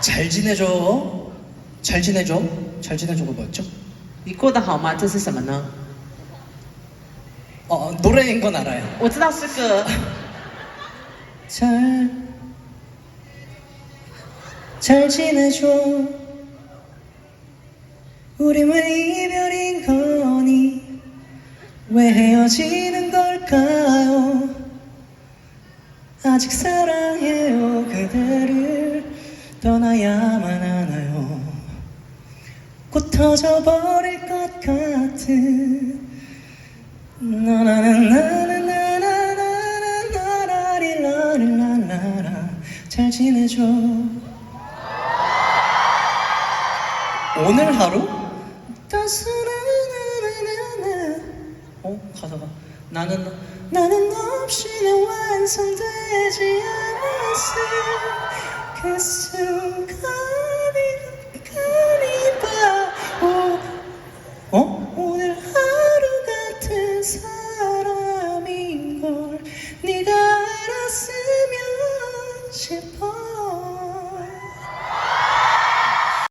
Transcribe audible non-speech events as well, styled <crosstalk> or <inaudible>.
잘 지내줘. 잘 지내줘. 잘 지내줘가 뭐였죠? 你过得好吗？这是什么呢？ 어, 노래인 건 알아요. 我知道是歌， <laughs> 잘, 잘 지내줘. 우리 왜 이별인 거니? 왜 헤어지는 걸까요? 아직 사랑해요 그대를 떠나야만 하나요? 곧 터져버릴 것 같은 나나나나나나나나나나라리라리라라. 잘 지내줘. 오늘 하루? 따스나나나나나. 어 가사가. 나는 너- 나는 너 없이는 완성되지 않았어 어? 오늘 하루 같은 사람인 걸 네가 알았으면 싶어